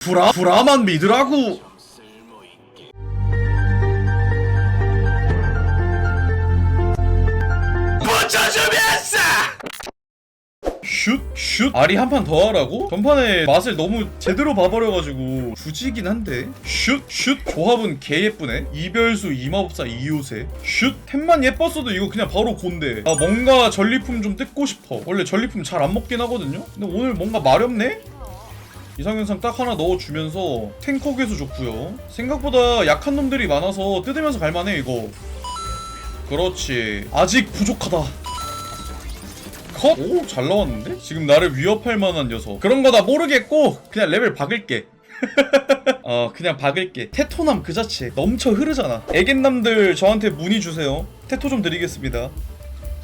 브라 브라만 믿으라고. 슛, 슛. 아리 한 판 더 하라고? 전판에 맛을 너무 제대로 봐버려가지고 굳이긴 한데. 슛, 슛. 조합은 개 예쁘네. 이별수, 이마법사, 이요새. 슛. 템만 예뻤어도 이거 그냥 바로 곤데. 아, 뭔가 전리품 좀 뜯고 싶어. 원래 전리품 잘 안 먹긴 하거든요? 근데 오늘 뭔가 마렵네? 이상현상 딱 하나 넣어주면서 탱커 개수 좋고요. 생각보다 약한 놈들이 많아서 뜯으면서 갈만해 이거. 그렇지. 아직 부족하다. 컷? 오 잘 나왔는데? 지금 나를 위협할 만한 녀석. 그런 거다 모르겠고 그냥 레벨 박을게. 어 그냥 박을게. 테토남 그 자체 넘쳐 흐르잖아. 애견남들 저한테 문의 주세요. 테토 좀 드리겠습니다.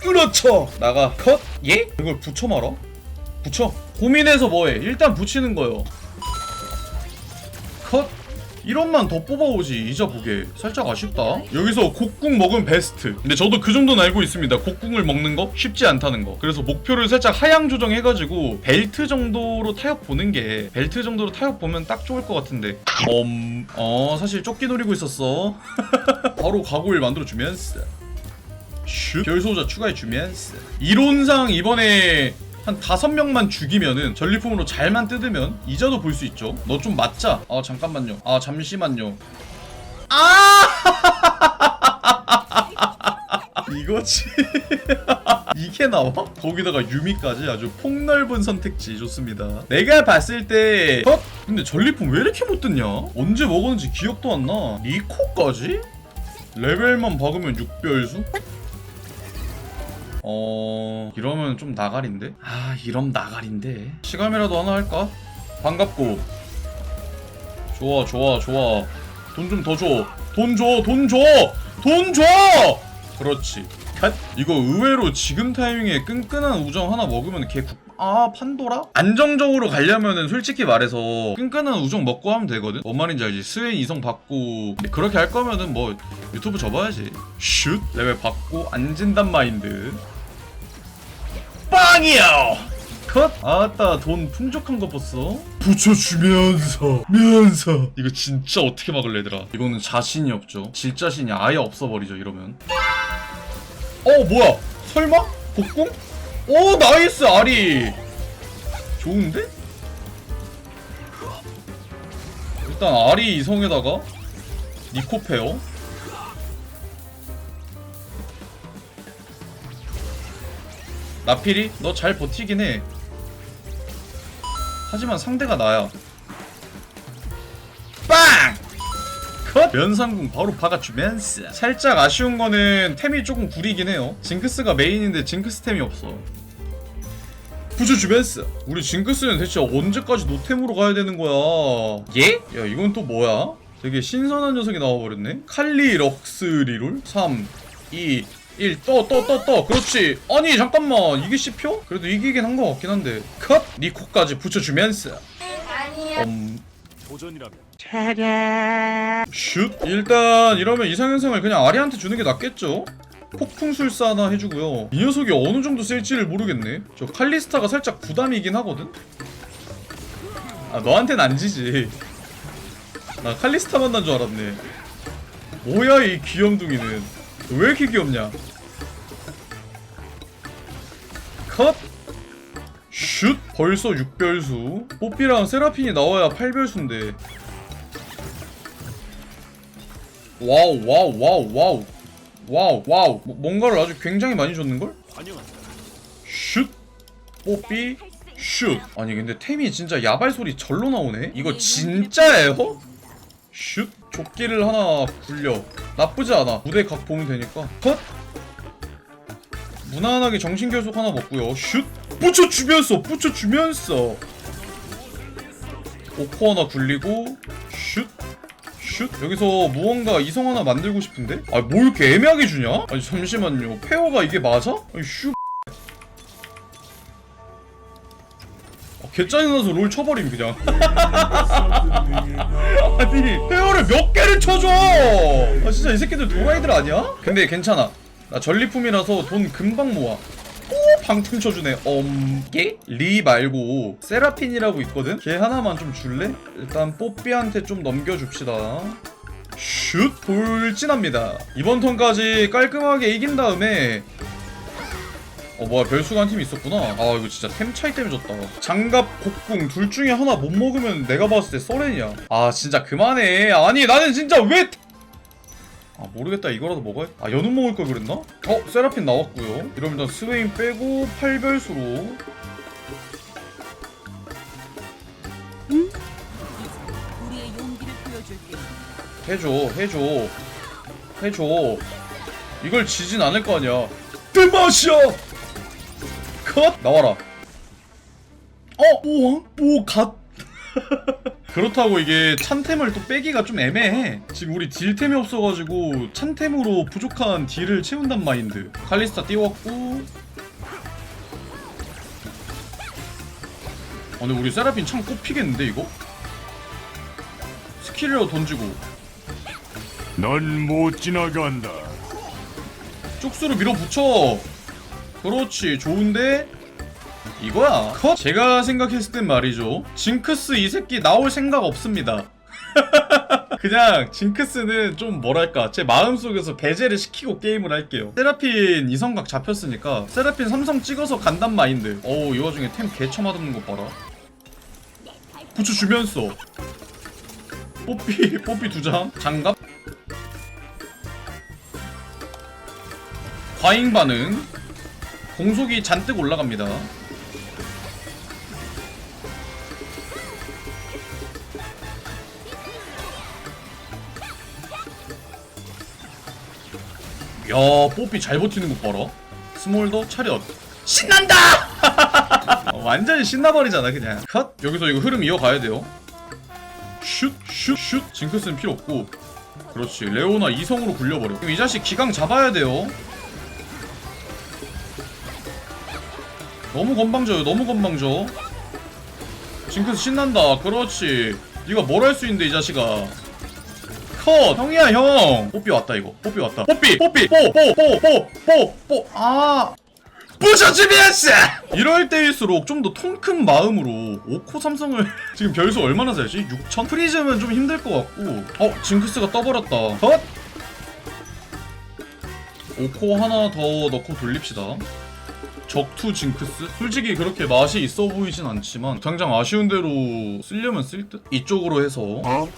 그렇죠! 나가. 컷? 예? 이걸 붙여 말아? 붙여. 고민해서 뭐해? 일단 붙이는 거요. 컷. 이런만 더 뽑아오지 잊어보게 살짝 아쉽다. 여기서 곡궁 먹은 베스트. 근데 저도 그 정도는 알고 있습니다. 곡궁을 먹는 거 쉽지 않다는 거. 그래서 목표를 살짝 하향 조정해가지고 벨트 정도로 타협 보는 게 벨트 정도로 타협 보면 딱 좋을 것 같은데. 엄... 어 사실 쫓기 노리고 있었어. 바로 가구를 만들어주면서 슛 별소자 추가해주면서 이론상 이번에 한 다섯 명만 죽이면은 전리품으로 잘만 뜯으면 이자도 볼 수 있죠. 너 좀 맞자. 아 잠깐만요. 아 잠시만요. 아 이거지. 이게 나와? 거기다가 유미까지 아주 폭넓은 선택지 좋습니다. 내가 봤을 때 어? 근데 전리품 왜 이렇게 못 뜯냐? 언제 먹었는지 기억도 안 나. 리코까지? 레벨만 박으면 6별수? 어... 이러면 좀 나가린데? 아 이럼 나가린데? 시감이라도 하나 할까? 반갑고. 좋아 좋아 좋아. 돈 좀 더 줘. 돈 줘 돈 줘! 돈 줘! 그렇지. 갓! 이거 의외로 지금 타이밍에 끈끈한 우정 하나 먹으면 개 국... 아 판도라? 안정적으로 가려면은 솔직히 말해서 끈끈한 우정 먹고 하면 되거든? 뭔 말인지 알지? 스웨인 이성 받고 그렇게 할 거면은 뭐 유튜브 접어야지. 슛! 레벨 받고 안 진단 마인드 빵이요! 컷? 아따 돈 풍족한 거 봤어? 붙여주면서 면서 이거 진짜 어떻게 막을래 얘들아 이거는 자신이 없죠 질 자신이 아예 없어버리죠 이러면 어 뭐야 설마? 복궁? 오 나이스 아리 좋은데? 일단 아리 이성에다가 니코페어 나필이 너 잘 버티긴 해. 하지만 상대가 나야. 빵! 컷! 면상궁 바로 박아주면서 살짝 아쉬운 거는 템이 조금 구리긴 해요. 징크스가 메인인데 징크스 템이 없어. 부셔주면서 우리 징크스는 대체 언제까지 노템으로 가야 되는 거야? 예? 야 이건 또 뭐야? 되게 신선한 녀석이 나와버렸네. 칼리 럭스 리롤 3, 2, 1떠떠떠떠 그렇지. 아니 잠깐만. 이게 씹혀? 그래도 이기긴 한 것 같긴 한데. 컷! 니 코까지 붙여주면서. 엄... 도전이라면. 슛! 일단 이러면 이상현상을 그냥 아리한테 주는 게 낫겠죠? 폭풍술사 하나 해주고요. 이 녀석이 어느 정도 쓸지를 모르겠네. 저 칼리스타가 살짝 부담이긴 하거든? 아 너한텐 안 지지. 나 칼리스타 만난 줄 알았네. 뭐야 이 귀염둥이는 왜 이렇게 귀엽냐 컷! 슛! 벌써 6별수 뽀삐랑 세라핀이 나와야 8별수인데 와우 와우 와우 와우 와우 와우 뭐- 뭔가를 아주 굉장히 많이 줬는걸? 슛 뽀삐 슛 아니 근데 템이 진짜 야발 소리 절로 나오네 이거 진짜예요? 슛 조끼를 하나 굴려 나쁘지 않아 무대 각 보면 되니까 컷 무난하게 정신결속 하나 먹고요 슛 붙여주면서 붙여주면서 오코 하나 굴리고 슛 슛? 여기서 무언가 이성 하나 만들고 싶은데? 아, 뭐 이렇게 애매하게 주냐? 아니, 잠시만요. 페어가 이게 맞아? 아니, 슈. 어, 개짜증나서 롤 쳐버림, 그냥. 아니, 페어를 몇 개를 쳐줘! 아, 진짜 이 새끼들 도라이들 아니야? 근데 괜찮아. 나 전리품이라서 돈 금방 모아. 오, 팡 쳐주네 엄게? 리 말고 세라핀이라고 있거든? 걔 하나만 좀 줄래? 일단 뽀삐한테 좀 넘겨줍시다 슛 돌진합니다 이번 턴까지 깔끔하게 이긴 다음에 어 뭐야 별수가 한팀 있었구나. 아 이거 진짜 템 차이 때문에 졌다. 장갑 곡궁 둘 중에 하나 못 먹으면 내가 봤을 때 썰렌이야. 아 진짜 그만해. 아니 나는 진짜 왜 아 모르겠다. 이거라도 먹어야 아 연운 먹을 걸 그랬나? 어 세라핀 나왔고요. 이러면 일단 스웨인 빼고 8별수로. 우리의 용기를 보여줄게. 해줘 해줘. 해줘. 이걸 지진 않을 거 아니야. 뜬맛이야 컷? 나와라. 어? 뭐야 뭐갓. 그렇다고 이게 찬템을 또 빼기가 좀 애매해. 지금 우리 딜템이 없어가지고 찬템으로 부족한 딜을 채운단 마인드. 칼리스타 띄웠고. 어 근데 우리 세라핀 참 꼽히겠는데 이거? 스킬로 던지고. 넌 못 지나간다. 쪽수로 밀어붙여 그렇지 좋은데? 이거야. 컷! 제가 생각했을 땐 말이죠. 징크스 이 새끼 나올 생각 없습니다. 그냥 징크스는 좀 뭐랄까 제 마음속에서 배제를 시키고 게임을 할게요. 세라핀 이성각 잡혔으니까 세라핀 삼성 찍어서 간단 마인드. 어우 이 와중에 템 개처맞는 것 봐라. 부츠 주면서. 뽀삐 뽀삐 두장. 장갑. 과잉 반응 공속이 잔뜩 올라갑니다. 야 뽀삐 잘 버티는 것 봐라. 스몰더 차렷. 신난다! 어, 완전히 신나버리잖아 그냥. 컷. 여기서 이거 흐름 이어가야 돼요. 슛 슛 슛. 징크스는 필요 없고. 그렇지. 레오나 이성으로 굴려버려. 이 자식 기강 잡아야 돼요 너무 건방져요. 너무 건방져 징크스 신난다. 그렇지. 네가 뭘 할 수 있는데 이 자식아. 컷! 형이야 형! 뽀삐 왔다 이거. 뽀삐 왔다. 뽀삐! 뽀삐! 뽀뽀뽀뽀뽀뽀아! 부셔주면서 이럴 때일수록 좀 더 통 큰 마음으로 오코 삼성을 지금 별수 얼마나 살지? 6천? 프리즘은 좀 힘들 것 같고. 어 징크스가 떠버렸다. 컷! 오코 하나 더 넣고 돌립시다 적투 징크스? 솔직히 그렇게 맛이 있어 보이진 않지만 당장 아쉬운 대로 쓰려면 쓸 듯? 이쪽으로 해서 어?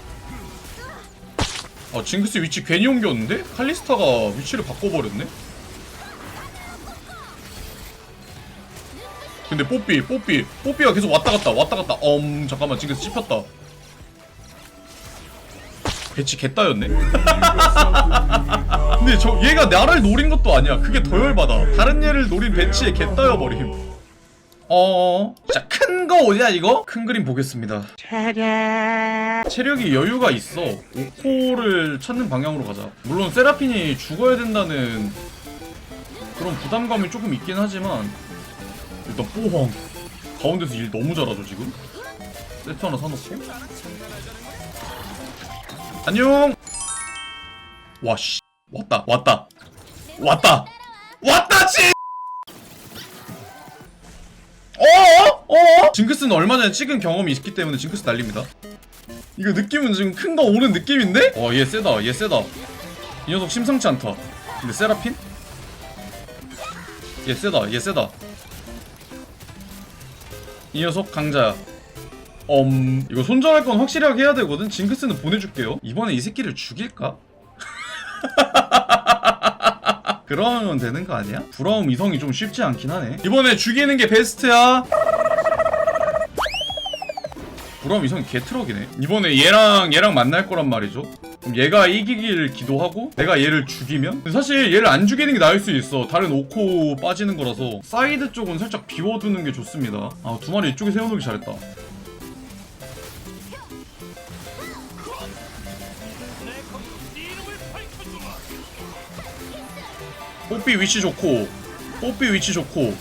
아 징크스 위치 괜히 옮겼는데? 칼리스타가 위치를 바꿔버렸네? 근데 뽀삐 뽀삐 뽀삐가 계속 왔다 갔다 왔다 갔다 엄 잠깐만 징크스 씹혔다 배치 개따였네. 근데 저 얘가 나를 노린 것도 아니야. 그게 더 열받아. 다른 얘를 노린 배치에 개따여버림. 어... 자, 큰거 오냐, 이거? 큰 그림 보겠습니다. 체력이 여유가 있어. 오코를 찾는 방향으로 가자. 물론 세라핀이 죽어야 된다는 그런 부담감이 조금 있긴 하지만 일단 뽀황 가운데서 일 너무 잘하죠 지금? 세트 하나 사놓고 안녕. 와 씨. 왔다 왔다. 왔다. 왔다 지! 어어? 어어? 징크스는 얼마 전에 찍은 경험이 있기 때문에 징크스 날립니다. 이거 느낌은 지금 큰 거 오는 느낌인데? 어 얘 세다 얘 세다. 이 녀석 심상치 않다. 근데 세라핀? 얘 세다 얘 세다. 이 녀석 강자야 엄 이거 손절할 건 확실하게 해야 되거든. 징크스는 보내줄게요. 이번에 이 새끼를 죽일까? 그러면 되는 거 아니야? 부러움 이성이 좀 쉽지 않긴 하네. 이번에 죽이는 게 베스트야. 부러움 이성이 개트럭이네. 이번에 얘랑 얘랑 만날 거란 말이죠. 그럼 얘가 이기길 기도하고 내가 얘를 죽이면? 사실 얘를 안 죽이는 게 나을 수 있어. 다른 오코 빠지는 거라서 사이드 쪽은 살짝 비워두는 게 좋습니다. 아 두 마리 이쪽에 세워놓기 잘했다 뽀삐 위치 좋고 뽀삐 위치 좋고.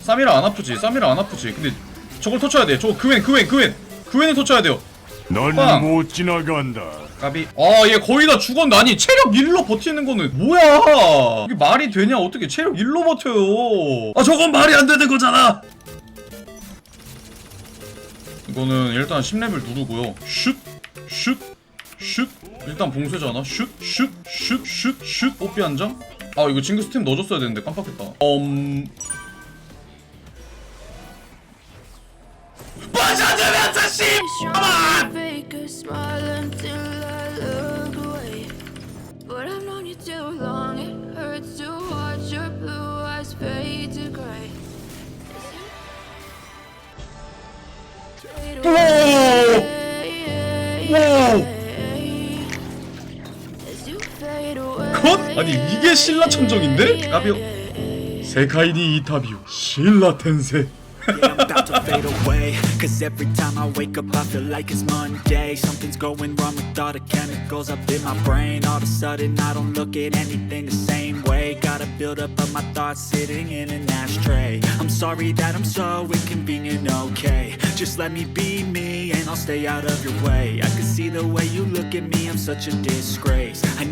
쌈이라 안 아프지? 쌈이라 안 아프지? 근데 저걸 터쳐야 돼. 저거 그웬 그웬 그웬. 그웬을 터쳐야 돼요. 넌 빵. 못 지나간다. 까비. 아얘 거의 다 죽었네 아니 체력 1로 버티는 거는 뭐야? 이게 말이 되냐? 어떻게 체력 1로 버텨요? 아 저건 말이 안 되는 거잖아! 이거는 일단 10레벨 누르고요. 슛슛 슛? 일단 봉쇄잖아? 슛슛슛슛슛? 뽀삐 한장 아 이거 징크 스팀 넣어줬어야 되는데 깜빡했다. 음. 빠져들면서 씨! To 아니 이게 신라 천정인데? 까비오 세카이니 이타비오 신라 텐세 Yeah, I'm about to fade away Cause every time I wake up I feel like it's Monday Something's going wrong with all the chemicals up in my brain All of a sudden I don't look at anything the same way Got a build up of my thoughts sitting in an ashtray I'm sorry that I'm so inconvenient, okay Just let me be me and I'll stay out of your way I can see the way you look at me, I'm such a disgrace I never